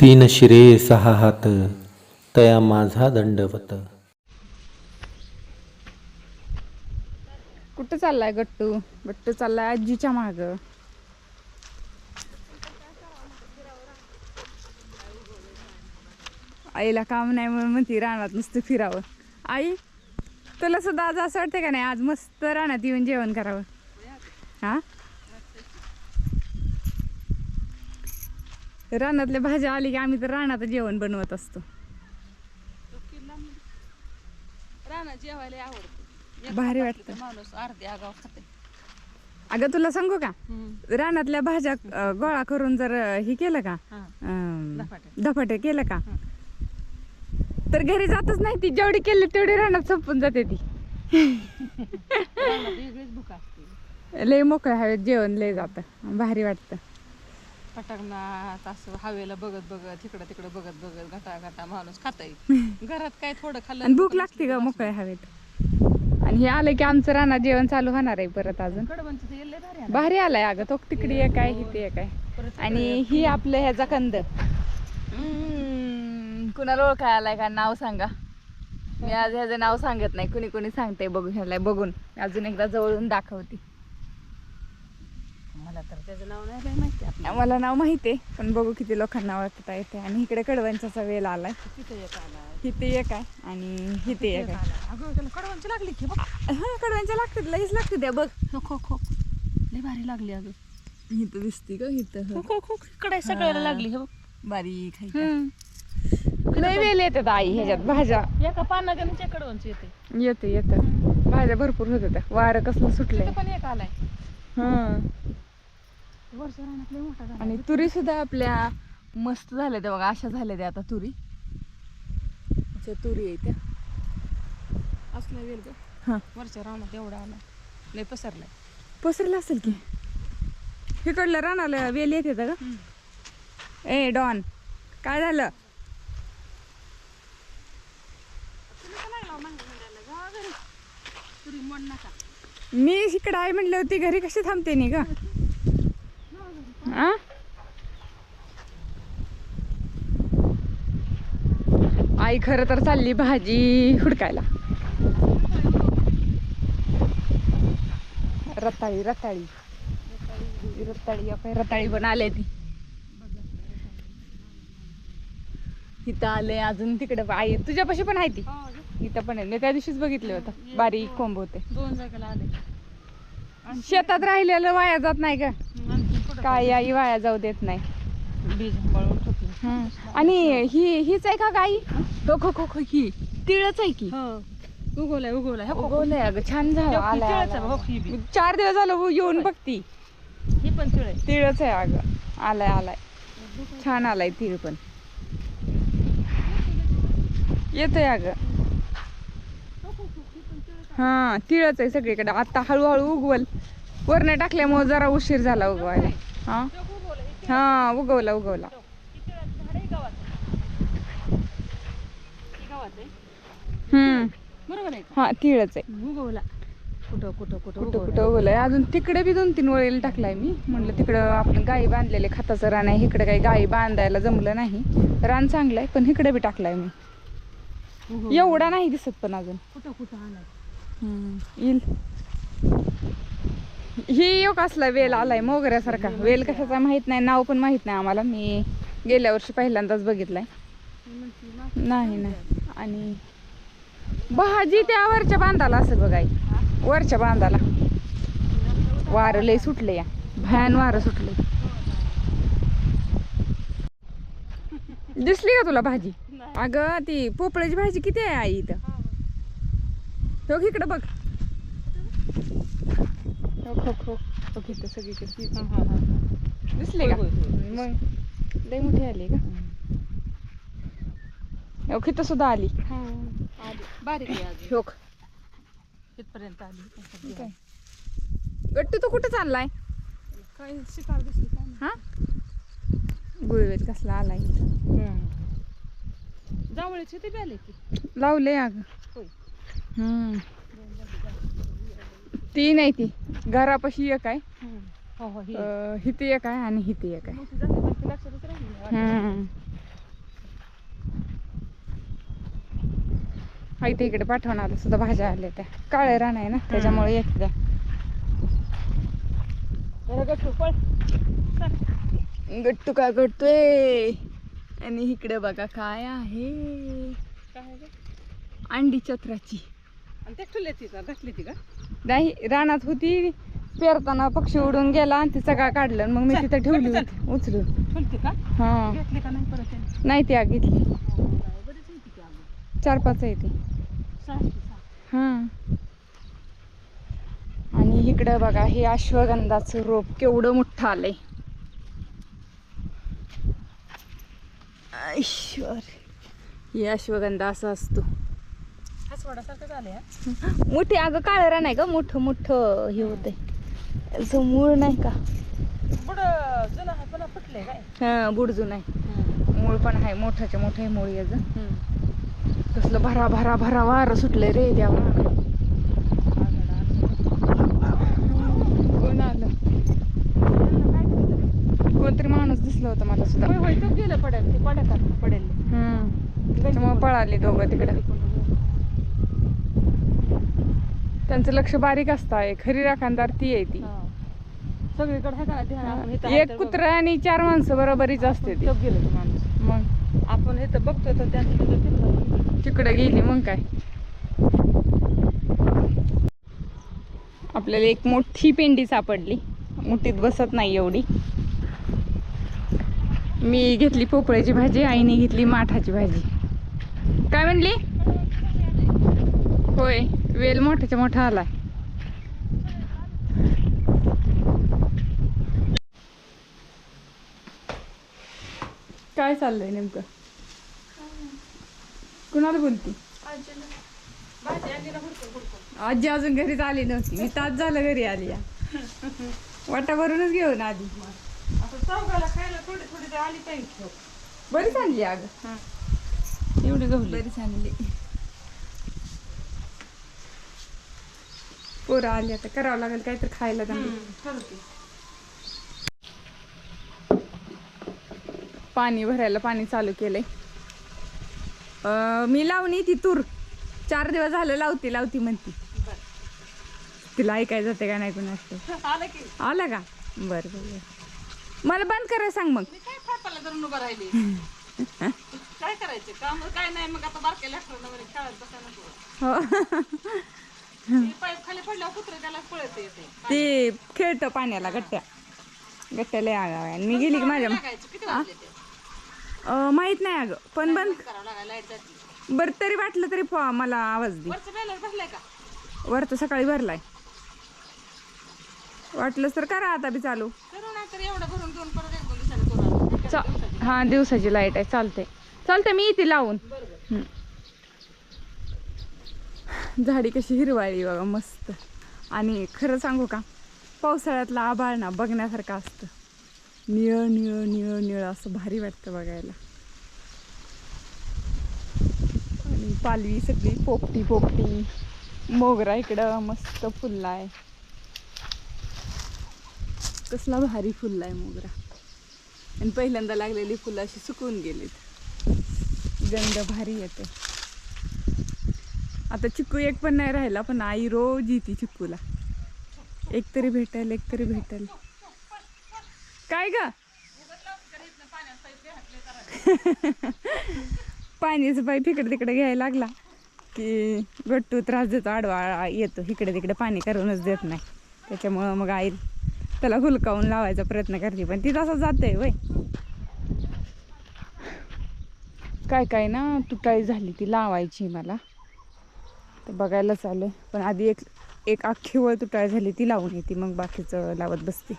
तीन शिरे सहा हात तया माझा दंडवत. कुठं चाललाय गट्टू? गट्टू चाललाय आजीच्या माग. आईला काम नाही म्हणून म्हणती रानात नुसतं फिरावं. आई तुला सुद्धा आज असं वाटतं का नाही? आज मस्त रानात येऊन जेवण करावं. हा? रानातल्या भाज्या आली की आम्ही तर रानात जेवण बनवत असतो. रानात जेवायला आवडते. भारी वाटतं. माणूस अर्धे आगाव खाते अगं तुला सांगू का? रानातल्या भाज्या गोळा करून जर हे केलं का? हा. धपाटे. केलं का? तर घरी जातच नाही ती. जेवढी केली तेवढी रानात संपून जाते ती. लय मोकळ्या हवेत जेवण लय जात. भारी वाटतं. पटांगणात असं हवेला बघत बघत इकडं तिकडं बघत बघत घटा घटा माणूस खाताय घरात काय थोडं खाल्लं आणि भूक लागते का मोकळ्या हवेत? आणि हे आलं की आमचं रानात जेवण चालू होणार आहे परत अजून. भारी आहे. भारी आलाय अगं तो तिकडी एक आहे इथे एक आहे. आणि ही आपलं ह्याचा कंद. हम्म, कुणाला ओळखाय आलाय का? नाव सांगा. मी आज ह्याचं नाव सांगत नाही. कुणी कुणी सांगते बघू ह्याला बघून. अजून एकदा जवळून दाखवते. मला तर. त्याचं नाव नाही माहिती आपलं. मला नाव माहिती आहे पण बघू किती लोकांना ओळखता येते. आणि इकडे कडवंचा वेळ आलाय. तिथं एक आला एक आहे आणि इथे एक आहे. अगं त्याला कडवनची लागली की बघ. हा कडव्यांच्या लागतात लईच लागते त्या बघ. खो खो खो. लय भारी लागली अगं. इथं दिसते ग इथं. खो खो खो. इकडे सगळ्याला लागली हो बारीक आहे. लय वेल येतात आई ह्याच्यात भाज्या. एका पानागणीच्या कडवनची येते. येते येतं. भाज्या भरपूर होत होत्या वारं कसलं सुटलंय. तिथं पण एक आलाय. हा. वर्ष रानात लय मोठा झाला. आणि तुरी सुद्धा आपल्या मस्त झाल्या त्या बघा अशा झाल्या त्या आता तुरी. अशा तुरी आहे त्या. असला वेल ग. हा. वरच्या रानात एवढा आला. लय पसरलाय. पसरलं असेल की. इकडलं रानाला वेल येते का ए डॉन काय झालं? नका. मी इकडं आहे म्हणलं होती घरी कशी थांबते नी का आ आई खरं तर चालली भाजी हुडकायला रताळी रताळी रताळी काय रताळी पण आले ती इथं आले अजून तिकडे आई तुझ्यापाशी पण आहे ती इथं पण आहे मी त्या दिवशीच बघितलं होतं बारीक कोंब होते दोन शेतात राहिलेलं वाया जात नाही का काय आई वाया जाऊ देत नाही. बीज हं. आणि ही हीच आहे का गाई? हो. खो खो खो ही. तिळच आहे की? हो. उगवलाय उगवलाय. हो उगवलंय अगं छान झालं. हो, आलाय, तिळच आहे, आलाय. हो, ही बी. चार दिवस झालं हो, येऊन बघती. ही पण तिळ आहे. तिळच आहे अगं. आलाय आलाय. छान आलाय तिळ पण. येतोय अगं. हा तिळच आहे सगळीकडे. आता हळूहळू उगवल. वरनं टाकल्यामुळे जरा उशीर झाला उगवायला. हा. हा उगवला उगवला. हम्म. बरोबर आहे हा तिळच आहे. उगवला कुठं कुठं कुठं कुठं. कुठं उगवलंय? अजून तिकडे बी दोन तीन वळेल टाकलाय मी. म्हणलं तिकडं आपण गाई बांधलेले खताचं रान आहे. इकडे काही गाई बांधायला जमलं नाही. रान चांगलंय पण इकडे बी टाकलाय मी. एवढा नाही दिसत पण अजून. कुठं कुठं आलाय? येईल. ही एक असला वेल आलाय मोगऱ्यासारखा. वेल कशाचा माहीत नाही नाव पण माहीत नाही आम्हाला. मी गेल्या वर्षी पहिल्यांदाच बघितलाय. नाही नाही. आणि भाजी त्या वरच्या बांधाला असेल बघा आई. वरच्या बांधाला. वारं लय सुटले या. भयान वारं सुटले दिसली का तुला भाजी? अगं ती पोपळ्याची भाजी किती आहे आई इथं? हो इकडे बघ. खो खो हो. इथं सगळीकडे हा, हा, हा. दिसले का. मग लय मोठी आली का? हो इथं सुद्धा आली. बारीक तिथपर्यंत आली. काय गट्टू तू कुठं चाललाय? काय शिकार दिसली. हा? गुळवेल कसला आलाय जांभळीची ते बी आले की? लावले अगं. हम्म. ती नाही ती. घरापाशी एक आहे. ही ती हिथे एक. आहे आणि हिथे एक आहे. मोठी जाते हा, इथे इकडे पाठवणार सुद्धा भाज्या आल्या त्या. काळ्या रान आहे ना त्याच्यामुळे येत त्या गट्टू पळ. काय करतोय? आणि इकडे बघा काय आहे? काय अंडी चत्राची. आणि ते ठुले ती का घातली ती का नाही रानात होती पेरताना पक्षी उडून गेला आणि ते सगळं काढलं आणि मग मी तिथं ठेवली. होती उचलून ठुलती का हा घेतली का नाही परत त्याने? नाही ती आग घेतली बरीच अगं. चार पाच आहे ती. हा आणि इकडं बघा हे अश्वगंधाचं रोप केवढं मोठं आलंय ईश्वर हे अश्वगंधा असा असतो हा. मोठे अगं काळरा नाही का मोठं मोठं हे असं मूळ नाही का? पुढं जुनं आहे पण फुटले काय? हा बुडजून आहे. मूळ पण आहे मोठाच्या मोठं आहे मूळ याचं कसलं भरा भरा भरा वारं सुटलंय रे देवा. कोण आलं? कोणतरी माणूस दिसला होता मला सुद्धा. गेलं पडेल पडेल. हम्म. त्याच्यामुळे पळाली दोघं तिकडे. त्यांचं लक्ष बारीक असतं खरी राखणदार ती आहे ती. सगळीकडे आहे का ध्यान आपण इथं आहे एक तर कुत्रा आणि चार माणसं बरोबरीच असते ती. बघ. तो गेलं तो माणूस. मग? आपण इथं बघतोय तर त्याचं तिथं तिथं तिकडे गेली मग काय? आपल्याला एक मोठी पेंडी सापडली. मुठीत बसत नाही एवढी. मी घेतली पोपळ्याची भाजी आईने घेतली माठाची भाजी. काय म्हणली? वेल मोठ्याच्या मोठा आलाय. काय चाललंय नेमकं? कुणाला बोलती? आजी अजून घरीच आली नव्हती. मी तास झालं घरी आली या. वाटावरूनच घेऊन आली. असं चौघाला खायला थोडी थोडी तर आली पाहिजे बरीच आणली अग. एवढी गवली बरीच आणली. पोरं आली आता करावं लागेल काहीतरी खायला त्यांना. पाणी भरायला पाणी चालू केलंय. मी लावणी ती तूर. चार दिवस झालं लावती लावती म्हणती. तिला ऐकायचं जाते का नाही कुणाच आलं की. आला का? बरं बरं. मला बंद करायला सांग मग. काय करायचे? काम काय नाही मग आता बारक्या हो. पाईप खाली पडल्यावर कुत्रे त्याला पळत येते. ते खेळतं पाण्याला गट्ट्या. गट्ट्या लय आगाव आहे. आणि मी गेली की माझ्या लागायचं? किती वाजले ते? अं, माहीत नाही अगं पण बंद करावं लागायला लाइट जाते. बरं तरी वाटलं तरी फ- मला आवाज दे. वरचं बॅलन्स भरलाय का? वरचं सकाळी भरलाय. वाटलंच तर करा आता बी चालू. करू ना तर एवढं भरून घेऊन परत एक दोन दिवसाने करू चा हा दिवसाची लाइट आहे चालते चालते मी येते लावून. झाडी कशी हिरवाळी बघा मस्त. आणि खरं सांगू का पावसाळ्यातला आभाळ ना बघण्यासारखं असतं. निळ निळ निळ निळ असं भारी वाटतं बघायला. आणि पालवी सगळी पोपटी पोपटी. मोगरा इकडं मस्त फुलला आहे कसला भारी फुलला आहे मोगरा. आणि पहिल्यांदा लागलेली फुलं अशी सुकून गेलीत. गंध भारी येते. आता चिक्कू एक पण नाही राहिला पण आई रोज येते चिक्कूला. एक तरी भेटेल एक तरी भेटेल. काय ग? पाण्याचं पाईप इकडे तिकडे घ्यायला लागला की गट्टू त्रास देतो आडवा येतो. इकडे तिकडे पाणी करूनच देत नाही. त्याच्यामुळं मग आई त्याला हुलकावून लावायचा प्रयत्न करते पण ती तसं जाते वय. काय काय ना तुटाळी झाली ती लावायची मला. तर बघायला चालू आहे पण आधी एक एक अख्खी वळ तुटाळ झाली ती लावून येते मग बाकीचं लावत बसते.